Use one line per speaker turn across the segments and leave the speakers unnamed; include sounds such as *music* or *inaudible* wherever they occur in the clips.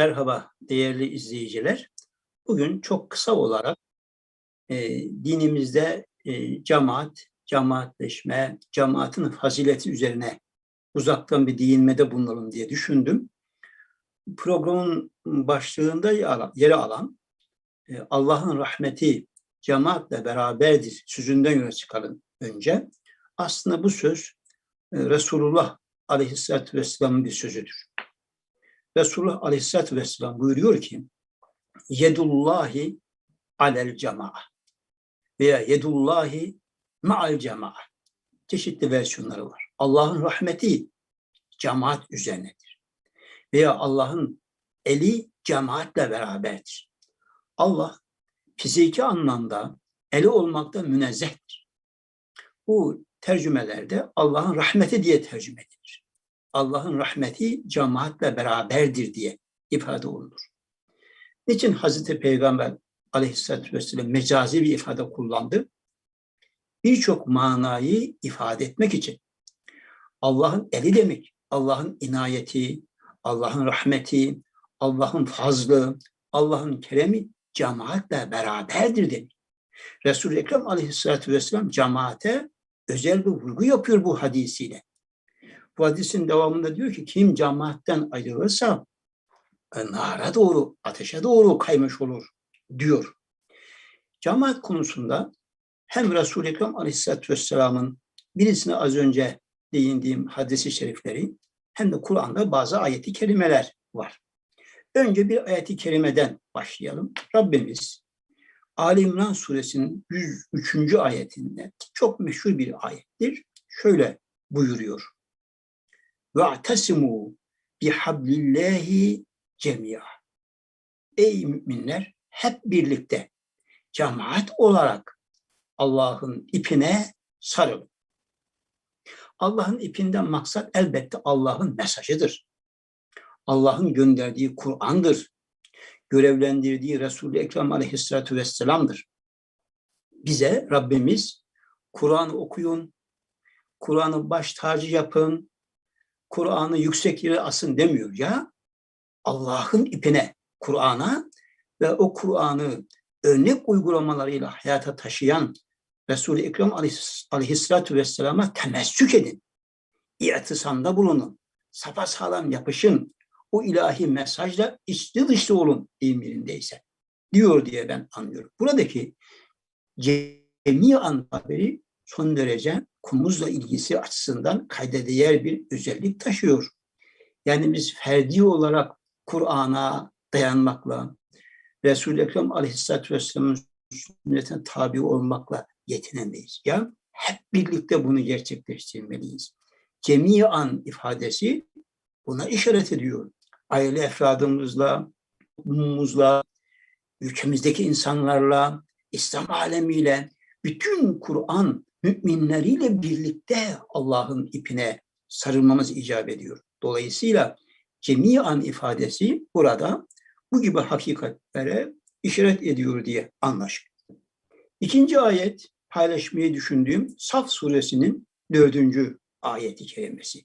Merhaba değerli izleyiciler. Bugün çok kısa olarak e, dinimizde e, cemaat, cemaatleşme, cemaatin fazileti üzerine uzaktan bir değinmede bulunalım diye düşündüm. Programın başlığında yer alan e, Allah'ın rahmeti cemaatle beraberdir sözünden yola çıkalım önce. Aslında bu söz e, Resulullah Aleyhisselatü Vesselam'ın bir sözüdür. Resulullah Aleyhisselatü Vesselam buyuruyor ki yedullahi alel cema'a veya yedullahi ma'al cema'a çeşitli versiyonları var. Allah'ın rahmeti cemaat üzerinedir. Veya Allah'ın eli cemaatle beraberdir. Allah fiziki anlamda eli olmakta münezzehtir. Bu tercümelerde Allah'ın rahmeti diye tercüme edilir. Allah'ın rahmeti cemaatle beraberdir diye ifade olunur. Niçin Hazreti Peygamber aleyhissalatü vesselam mecazi bir ifade kullandı? Birçok manayı ifade etmek için. Allah'ın eli demek, Allah'ın inayeti, Allah'ın rahmeti, Allah'ın fazlı, Allah'ın keremi cemaatle beraberdir demek. Resul-i Ekrem aleyhissalatü vesselam cemaate özel bir vurgu yapıyor bu hadisiyle. Bu hadisin devamında diyor ki kim cemaatten ayrılırsa e, nara doğru, ateşe doğru kaymış olur diyor. Cemaat konusunda hem Resul-i Ekrem Aleyhisselatü Vesselam'ın birisine az önce değindiğim hadisi şerifleri hem de Kur'an'da bazı ayeti kelimeler var. Önce bir ayeti kerimeden başlayalım. Rabbimiz Ali İmran suresinin 103. ayetinde çok meşhur bir ayettir. Şöyle buyuruyor. وَاَعْتَسِمُوا بِحَبْلِ اللّٰهِ cemia. Ey müminler hep birlikte cemaat olarak Allah'ın ipine sarılın. Allah'ın ipinden maksat elbette Allah'ın mesajıdır. Allah'ın gönderdiği Kur'an'dır. Görevlendirdiği Resul-i Ekrem aleyhissalatü vesselam'dır. Bize Rabbimiz Kur'an okuyun, Kur'an'ı baş tacı yapın, Kur'an'ı yüksek yere asın demiyor ya. Allah'ın ipine, Kur'an'a ve o Kur'an'ı örnek uygulamalarıyla hayata taşıyan Resul-i Ekrem aleyhissalatü vesselama temessük edin. İ'tisamda bulunun. Sapasağlam yapışın. O ilahi mesajla içli dışlı olun emirindeyse. Diyor diye ben anlıyorum. Buradaki cemi haberi son derece konumuzla ilgisi açısından kayda değer bir özellik taşıyor. Yani biz ferdi olarak Kur'an'a dayanmakla, Resul-i Ekrem Aleyhisselatü Vesselam'ın sünnetine tabi olmakla yetinemeyiz. Ya hep birlikte bunu gerçekleştirmeliyiz. Cemiyan ifadesi buna işaret ediyor. Aile efradımızla, toplumumuzla, ülkemizdeki insanlarla, İslam alemiyle, bütün Kur'an müminleriyle birlikte Allah'ın ipine sarılmamız icap ediyor. Dolayısıyla cemiyan ifadesi burada bu gibi hakikatlere işaret ediyor diye anlaşılır. İkinci ayet paylaşmayı düşündüğüm Saf suresinin dördüncü ayeti kerimesi.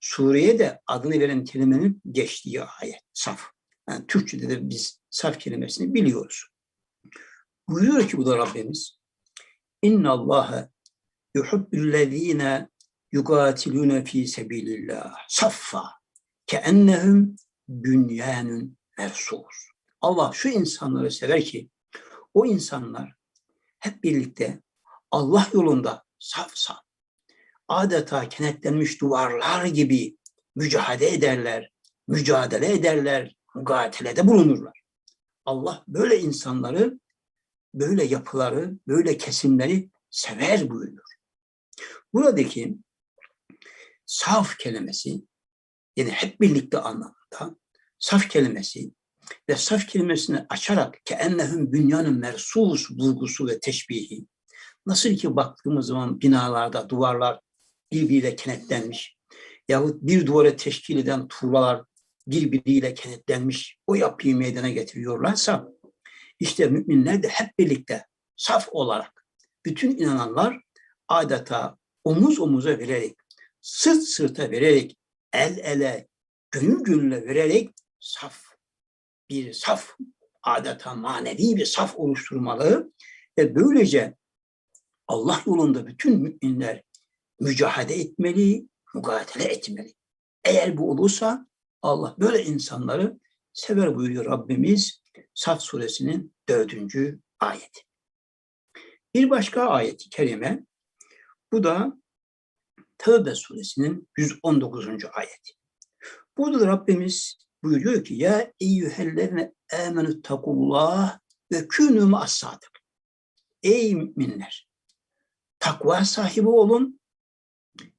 Sureye de adını veren kelimenin geçtiği ayet. Saf. Yani Türkçe'de de biz saf kelimesini biliyoruz. Buyuruyor ki bu da Rabbimiz. İnna Allahe yuhibbüllezine yukatilune fi sebilillah. Saffa keennehum bünyanun mersus. Allah şu insanları sever ki o insanlar hep birlikte Allah yolunda saf saf adeta kenetlenmiş duvarlar gibi mücadele ederler, mücadele ederler, mugatelede bulunurlar. Allah böyle insanları, böyle yapıları, böyle kesimleri sever buyuruyor. Buradaki saf kelimesi yani hep birlikte anlamında saf kelimesi ve saf kelimesini açarak ki ennehum dünyanın mersus bulgusu ve teşbihi nasıl ki baktığımız zaman binalarda duvarlar birbiriyle kenetlenmiş yahut bir duvara teşkil eden tuğlalar birbiriyle kenetlenmiş o yapıyı meydana getiriyorlarsa işte müminler de hep birlikte saf olarak bütün inananlar adeta omuz omuza vererek, sırt sırta vererek el ele, gönül gönüle vererek saf bir saf, adeta manevi bir saf oluşturmalı ve böylece Allah yolunda bütün müminler mücadele etmeli, mukatele etmeli. Eğer bu olursa Allah böyle insanları sever buyuruyor Rabbimiz Saf suresinin dördüncü ayeti. Bir başka ayeti kerime bu da Tövbe suresinin 119. ayeti. Burada da Rabbimiz buyuruyor ki ya eyyühellezine amenü takullah ve künü ma'as Ey müminler takva sahibi olun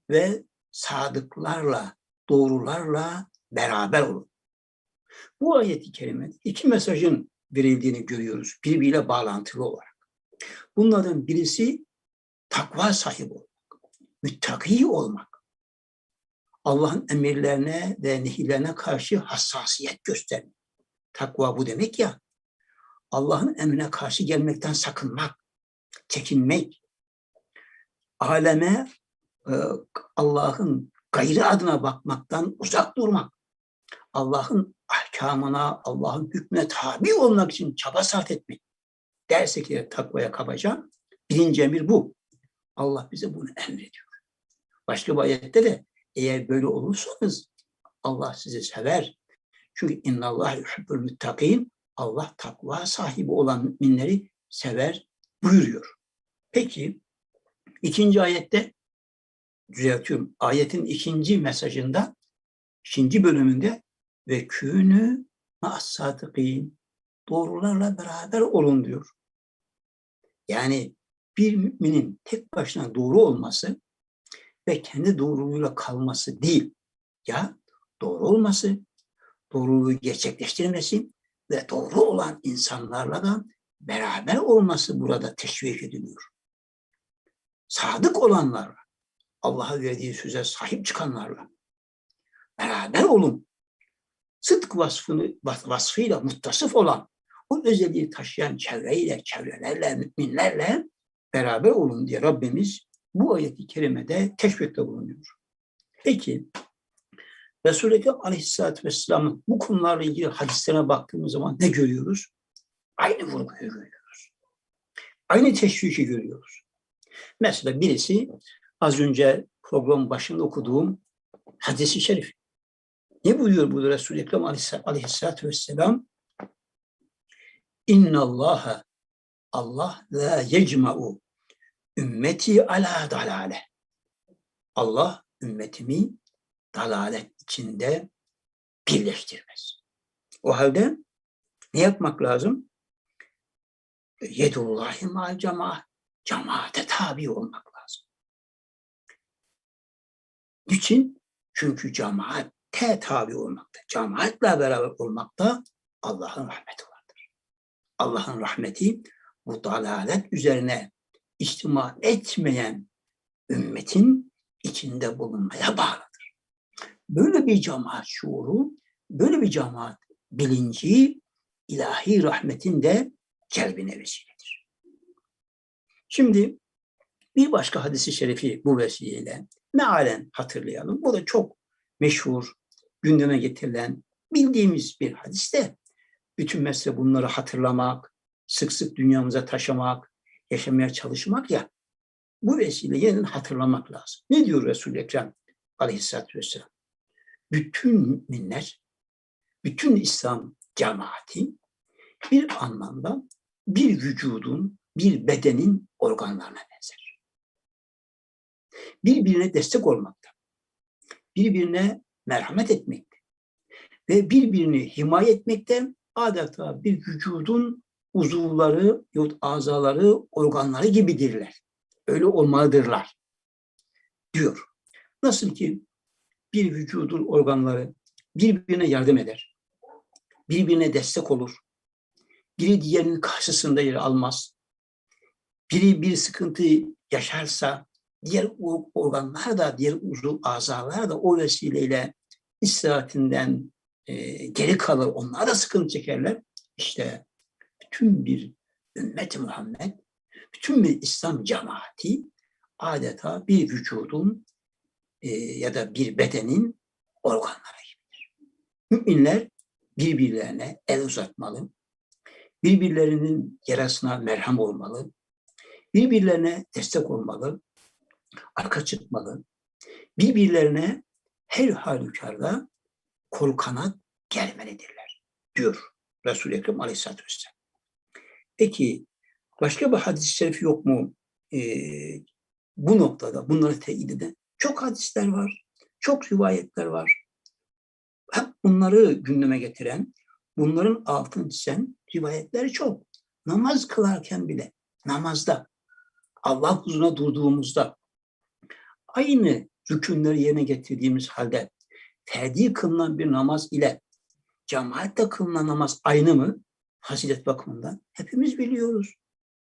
ve sadıklarla, doğrularla beraber olun. Bu ayeti kerime iki mesajın verildiğini görüyoruz birbiriyle bağlantılı olarak. Bunlardan birisi takva sahibi olmak, müttaki olmak. Allah'ın emirlerine ve nehirlerine karşı hassasiyet göstermek. Takva bu demek ya. Allah'ın emrine karşı gelmekten sakınmak, çekinmek, aleme e, Allah'ın gayrı adına bakmaktan uzak durmak, Allah'ın ahkamına, Allah'ın hükmüne tabi olmak için çaba sarf etmek. Dersek ki takvaya kabaca birinci emir bu. Allah bize bunu emrediyor. Başka bir ayette de eğer böyle olursanız Allah sizi sever. Çünkü innallah yuhibbul muttakin Allah takva sahibi olan müminleri sever buyuruyor. Peki ikinci ayette düzeltiyorum. Ayetin ikinci mesajında ikinci bölümünde ve künü ma'as-sadıkîn doğrularla beraber olun diyor. Yani bir müminin tek başına doğru olması ve kendi doğruluğuyla kalması değil. Ya doğru olması, doğruluğu gerçekleştirmesi ve doğru olan insanlarla da beraber olması burada teşvik ediliyor. Sadık olanlarla, Allah'a verdiği söze sahip çıkanlarla beraber olun. Sıdk vasfını, vasfıyla muttasıf olan, o özelliği taşıyan çevreyle, çevrelerle, müminlerle beraber olun diye Rabbimiz bu ayeti kerimede teşvikte bulunuyor. Peki Resul-i Ekrem Aleyhisselatü Vesselam'ın bu konularla ilgili hadislerine baktığımız zaman ne görüyoruz? Aynı vurguyu görüyoruz. Aynı teşviki görüyoruz. Mesela birisi az önce program başında okuduğum hadisi şerif. Ne buyuruyor burada Resul-i Ekrem Aleyhisselatü Vesselam? İnna Allaha Allah la yecma'u ümmeti ala dalale. Allah ümmetimi dalalet içinde birleştirmez. O halde ne yapmak lazım? Yedullahi mal cemaat. Cemaate tabi olmak lazım. Niçin? Çünkü cemaate tabi olmakta, cemaatle beraber olmakta Allah'ın rahmeti vardır. Allah'ın rahmeti bu dalalet üzerine içtima etmeyen ümmetin içinde bulunmaya bağlıdır. Böyle bir cemaat şuuru, böyle bir cemaat bilinci ilahi rahmetin de celbine vesiledir. Şimdi bir başka hadisi şerifi bu vesileyle mealen hatırlayalım. Bu da çok meşhur, gündeme getirilen, bildiğimiz bir hadiste bütün mesele bunları hatırlamak, sık sık dünyamıza taşımak, yaşamaya çalışmak ya bu vesile yeniden hatırlamak lazım. Ne diyor Resul-i Ekrem aleyhissalatü vesselam? Bütün müminler, bütün İslam cemaati bir anlamda bir vücudun, bir bedenin organlarına benzer. Birbirine destek olmakta, birbirine merhamet etmekte ve birbirini himaye etmekte adeta bir vücudun uzuvları, yahut azaları, organları gibidirler. Öyle olmalıdırlar diyor. Nasıl ki bir vücudun organları birbirine yardım eder, birbirine destek olur, biri diğerinin karşısında yer almaz, biri bir sıkıntı yaşarsa diğer organlar da, diğer uzuv azalar da o vesileyle istirahatinden e, geri kalır. Onlar da sıkıntı çekerler. İşte bütün bir ümmeti Muhammed, bütün bir İslam cemaati adeta bir vücudun e, ya da bir bedenin organları gibidir. Müminler birbirlerine el uzatmalı, birbirlerinin yarasına merham olmalı, birbirlerine destek olmalı, arka çıkmalı, birbirlerine her halükarda kol kanat gelmelidirler diyor Resul-i Ekrem Aleyhisselatü Vesselam. Peki başka bir hadis-i şerif yok mu ee, bu noktada bunları teyit eden? Çok hadisler var, çok rivayetler var. Hep bunları gündeme getiren, bunların altını çizen rivayetleri çok. Namaz kılarken bile, namazda, Allah huzuruna durduğumuzda, aynı rükünleri yerine getirdiğimiz halde ferdi kılınan bir namaz ile cemaatle kılınan namaz aynı mı? Fazilet bakımından hepimiz biliyoruz.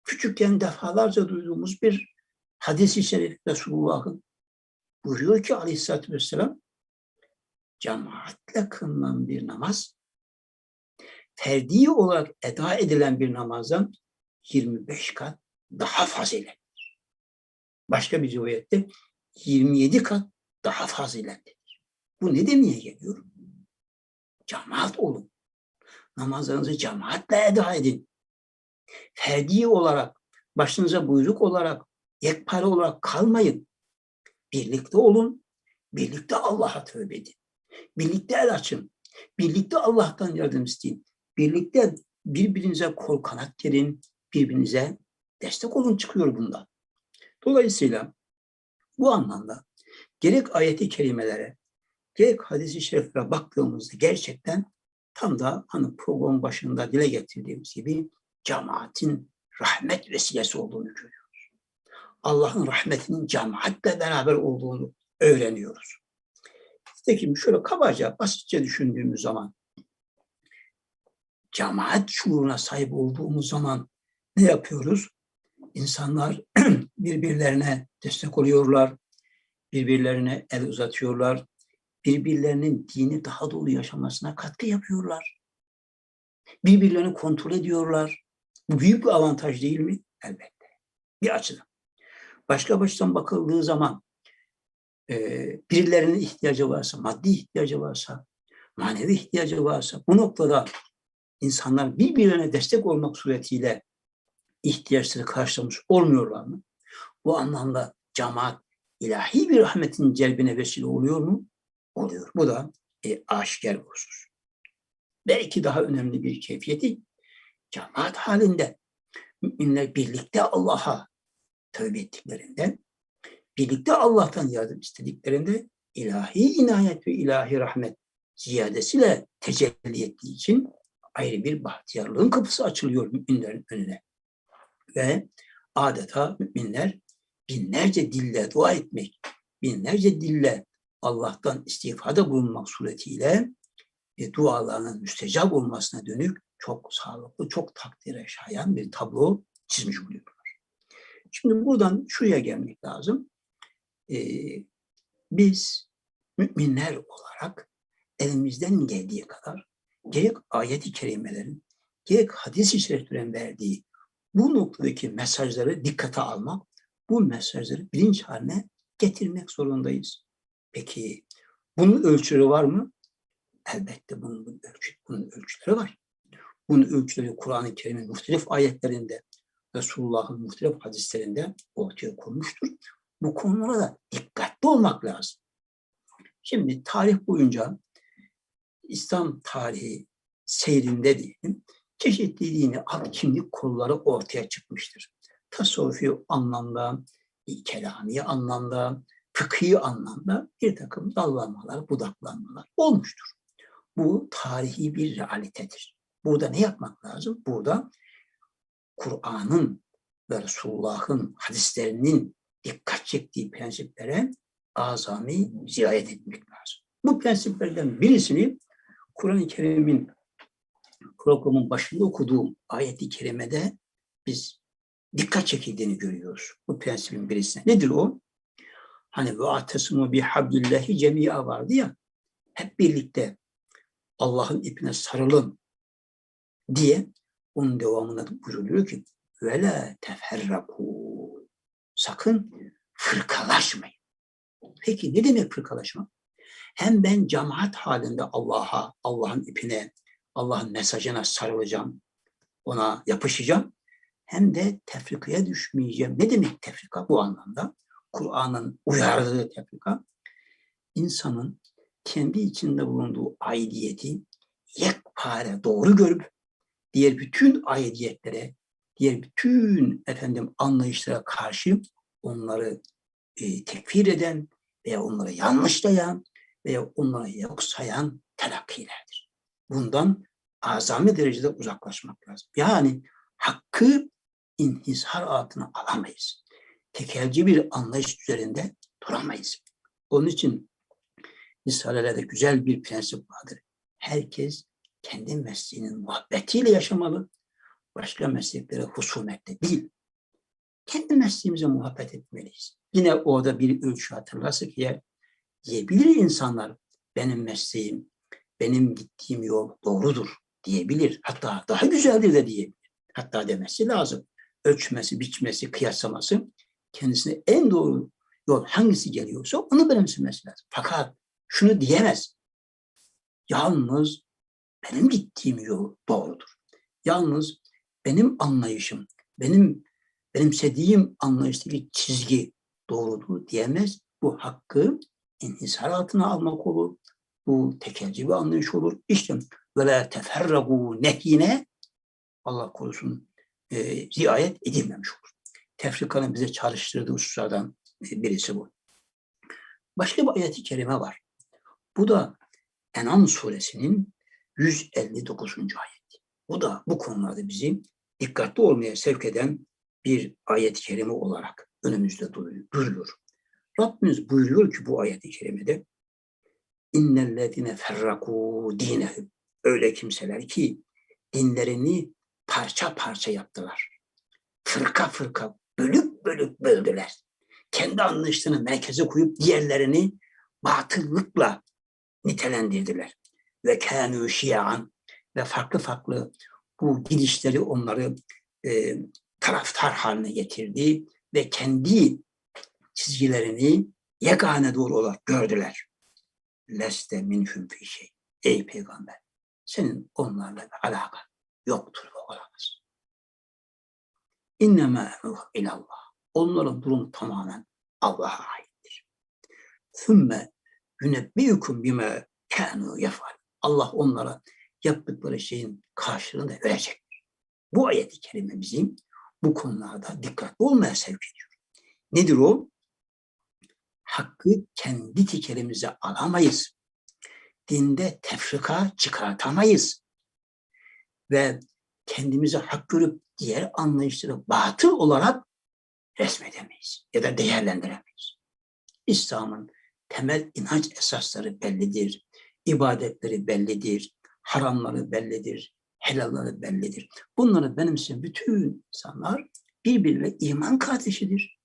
Küçükken defalarca duyduğumuz bir hadisi şerif Resulullah'ın buyuruyor ki aleyhissalatü vesselam cemaatle kılınan bir namaz ferdi olarak eda edilen bir namazdan 25 kat daha faziletlidir. Başka bir rivayette 27 kat daha faziletlidir. Bu ne demeye geliyor? Cemaat olun. Namazlarınızı cemaatle eda edin. Ferdi olarak, başınıza buyruk olarak, yekpare olarak kalmayın. Birlikte olun, birlikte Allah'a tövbe edin. Birlikte el açın, birlikte Allah'tan yardım isteyin. Birlikte birbirinize kol kanat gerin, birbirinize destek olun çıkıyor bundan. Dolayısıyla bu anlamda gerek ayeti kerimelere, gerek hadisi şeriflere baktığımızda gerçekten tam da hani program başında dile getirdiğimiz gibi cemaatin rahmet vesilesi olduğunu görüyoruz. Allah'ın rahmetinin cemaatle beraber olduğunu öğreniyoruz. Nitekim şöyle kabaca, basitçe düşündüğümüz zaman cemaat şuuruna sahip olduğumuz zaman ne yapıyoruz? İnsanlar *clears throat* birbirlerine destek oluyorlar, birbirlerine el uzatıyorlar, birbirlerinin dini daha dolu yaşamasına katkı yapıyorlar. Birbirlerini kontrol ediyorlar. Bu büyük bir avantaj değil mi? Elbette. Bir açıdan. Başka baştan bakıldığı zaman e, birilerinin ihtiyacı varsa, maddi ihtiyacı varsa, manevi ihtiyacı varsa bu noktada insanlar birbirlerine destek olmak suretiyle ihtiyaçları karşılamış olmuyorlar mı? Bu anlamda cemaat ilahi bir rahmetin celbine vesile oluyor mu? Oluyor. Bu da e, aşikar husus. Belki daha önemli bir keyfiyeti cemaat halinde müminler birlikte Allah'a tövbe ettiklerinde, birlikte Allah'tan yardım istediklerinde ilahi inayet ve ilahi rahmet ziyadesiyle tecelli ettiği için ayrı bir bahtiyarlığın kapısı açılıyor müminlerin önüne. Ve adeta müminler binlerce dille dua etmek, binlerce dille Allah'tan istifade bulunmak suretiyle e, dualarının müstecap olmasına dönük çok sağlıklı, çok takdire şayan bir tablo çizmiş oluyorlar. Şimdi buradan şuraya gelmek lazım. Ee, biz müminler olarak elimizden geldiği kadar gerek ayet-i kerimelerin, gerek hadis-i şeriflerin verdiği bu noktadaki mesajları dikkate almak, bu mesajları bilinç haline getirmek zorundayız. Peki bunun ölçüleri var mı? Elbette bunun, bunun, ölçü, bunun ölçüleri var. Bunun ölçüleri Kur'an-ı Kerim'in muhtelif ayetlerinde, Resulullah'ın muhtelif hadislerinde ortaya konmuştur. Bu konulara da dikkatli olmak lazım. Şimdi tarih boyunca İslam tarihi seyrinde diyelim, çeşitli dini ak kimlik kolları ortaya çıkmıştır. Tasavvufi anlamda, kelami anlamda, fıkhi anlamda bir takım dallanmalar, budaklanmalar olmuştur. Bu tarihi bir realitedir. Burada ne yapmak lazım? Burada Kur'an'ın ve Resulullah'ın hadislerinin dikkat çektiği prensiplere azami ziyaret etmek lazım. Bu prensiplerden birisini Kur'an-ı Kerim'in programın başında okuduğum ayeti kerimede biz dikkat çekildiğini görüyoruz. Bu prensibin birisine. Nedir o? Hani ve atesimu bi hablillahi cemi'a vardı ya. Hep birlikte Allah'ın ipine sarılın diye onun devamında buyuruluyor ki ve la teferraku sakın fırkalaşmayın. Peki ne demek fırkalaşma? Hem ben cemaat halinde Allah'a, Allah'ın ipine, Allah'ın mesajına sarılacağım, ona yapışacağım. Hem de tefrikaya düşmeyeceğim. Ne demek tefrika bu anlamda? Kur'an'ın uyardığı tefrika, insanın kendi içinde bulunduğu aidiyeti yekpare doğru görüp diğer bütün aidiyetlere, diğer bütün efendim anlayışlara karşı onları e, tekfir eden veya onları yanlışlayan veya onları yok sayan telakkilerdir. Bundan azami derecede uzaklaşmak lazım. Yani hakkı inhisar altına alamayız. Tekelci bir anlayış üzerinde duramayız. Onun için Risalelerde güzel bir prensip vardır. Herkes kendi mesleğinin muhabbetiyle yaşamalı. Başka mesleklere husumette değil. Kendi mesleğimize muhabbet etmeliyiz. Yine orada bir ölçü hatırlarsak eğer diyebilir insanlar benim mesleğim, benim gittiğim yol doğrudur diyebilir. Hatta daha güzeldir de diyebilir. Hatta demesi lazım. Ölçmesi, biçmesi, kıyaslaması kendisine en doğru yol hangisi geliyorsa onu benimsemesi lazım. Fakat şunu diyemez. Yalnız benim gittiğim yol doğrudur. Yalnız benim anlayışım, benim benimsediğim anlayıştaki çizgi doğrudur diyemez. Bu hakkı inhisar altına almak olur. Bu tekelci bir anlayış olur. İşte la teferragu nehyine Allah korusun e, riayet edilmemiş olur. Tefrikanın bize çalıştırdığı hususlardan e, birisi bu. Başka bir ayet-i kerime var. Bu da Enam suresinin 159. ayeti. Bu da bu konularda bizi dikkatli olmaya sevk eden bir ayet-i kerime olarak önümüzde duruyor. Rabbimiz buyuruyor ki bu ayet-i kerimede innellezine ferraku dinehum öyle kimseler ki dinlerini parça parça yaptılar. Fırka fırka bölük bölük böldüler. Kendi anlayışlarını merkeze koyup diğerlerini batıllıkla nitelendirdiler. Ve kânû şiyan ve farklı farklı bu gidişleri onları e, taraftar haline getirdi ve kendi çizgilerini yegane doğru olarak gördüler. Leste minhum fi şey. Ey peygamber senin onlarla bir alakan yoktur ve olamaz. İnnemâ ilallah. Onların durumu tamamen Allah'a aittir. Sümme yunebbiukum bime kânû yefal. Allah onlara yaptıkları şeyin karşılığını da verecektir. Bu ayet-i kerime bizim bu konularda dikkatli olmaya sevk ediyor. Nedir o? Hakkı kendi tekerimize alamayız. Dinde tefrika çıkartamayız. Ve kendimizi hak görüp diğer anlayışları batıl olarak resmedemeyiz ya da değerlendiremeyiz. İslam'ın temel inanç esasları bellidir. ibadetleri bellidir. Haramları bellidir. Helalları bellidir. Bunları benimseyen bütün insanlar birbirine iman kardeşidir.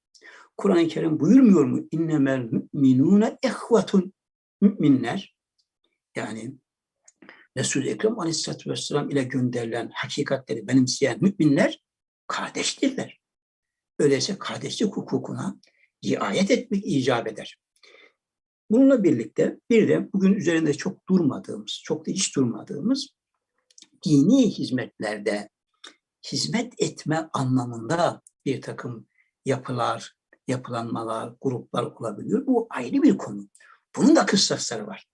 Kur'an-ı Kerim buyurmuyor mu? İnnemel müminune ehvetun. Müminler yani Resul-i Ekrem Aleyhisselatü Vesselam ile gönderilen hakikatleri benimseyen müminler kardeştirler. Öyleyse kardeşlik hukukuna riayet etmek icap eder. Bununla birlikte bir de bugün üzerinde çok durmadığımız, çok da hiç durmadığımız dini hizmetlerde hizmet etme anlamında bir takım yapılar, yapılanmalar, gruplar olabiliyor. Bu ayrı bir konu. Bunun da kıssasları var.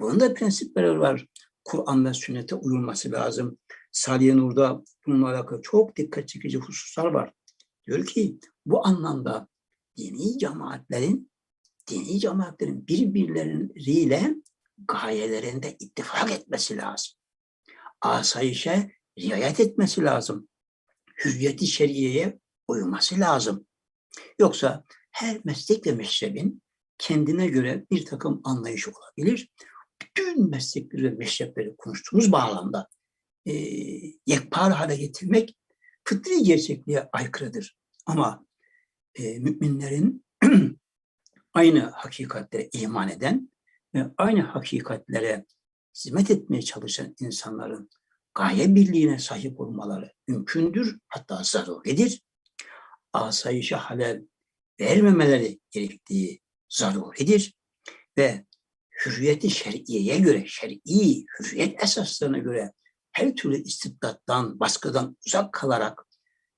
Bunun da prensipleri var. Kur'an ve sünnete uyulması lazım. Salih Nur'da bununla alakalı çok dikkat çekici hususlar var. Diyor ki bu anlamda dini cemaatlerin dini cemaatlerin birbirleriyle gayelerinde ittifak etmesi lazım. Asayişe riayet etmesi lazım. Hürriyeti şeriyeye uyması lazım. Yoksa her meslek ve meşrebin kendine göre bir takım anlayışı olabilir. Bütün meslekleri ve meşrepleri konuştuğumuz bağlamda e, yekpare hale getirmek fıtri gerçekliğe aykırıdır. Ama e, müminlerin *clears throat* aynı hakikatlere iman eden ve aynı hakikatlere hizmet etmeye çalışan insanların gaye birliğine sahip olmaları mümkündür, hatta zaruridir. Asayişe halel vermemeleri gerektiği zaruridir ve hürriyeti şer'iyeye göre, şer'i hürriyet esaslarına göre her türlü istibdattan, baskıdan uzak kalarak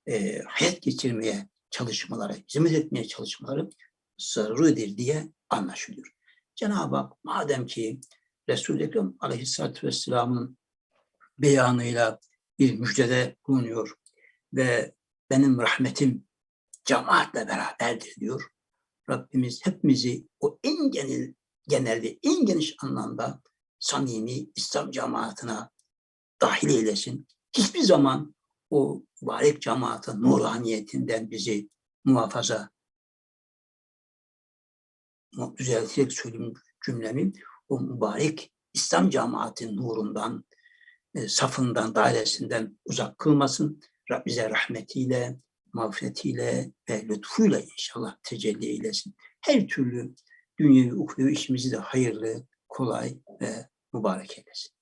e, hayat geçirmeye çalışmaları, hizmet etmeye çalışmaları zaruridir diye anlaşılıyor. Cenab-ı Hak madem ki Resul-i Ekrem Aleyhisselatü Vesselam'ın beyanıyla bir müjdede bulunuyor ve benim rahmetim cemaatle beraberdir diyor. Rabbimiz hepimizi o en genel, genelde en geniş anlamda samimi İslam cemaatine dahil eylesin. Hiçbir zaman o mübarek cemaatin nuraniyetinden bizi muhafaza düzelterek söyleyeyim cümlemi o mübarek İslam cemaatinin nurundan, e, safından, dairesinden uzak kılmasın. Bize rahmetiyle, mağfiretiyle ve lütfuyla inşallah tecelli eylesin. Her türlü dünyevi, ukrevi işimizi de hayırlı, kolay ve mübarek eylesin.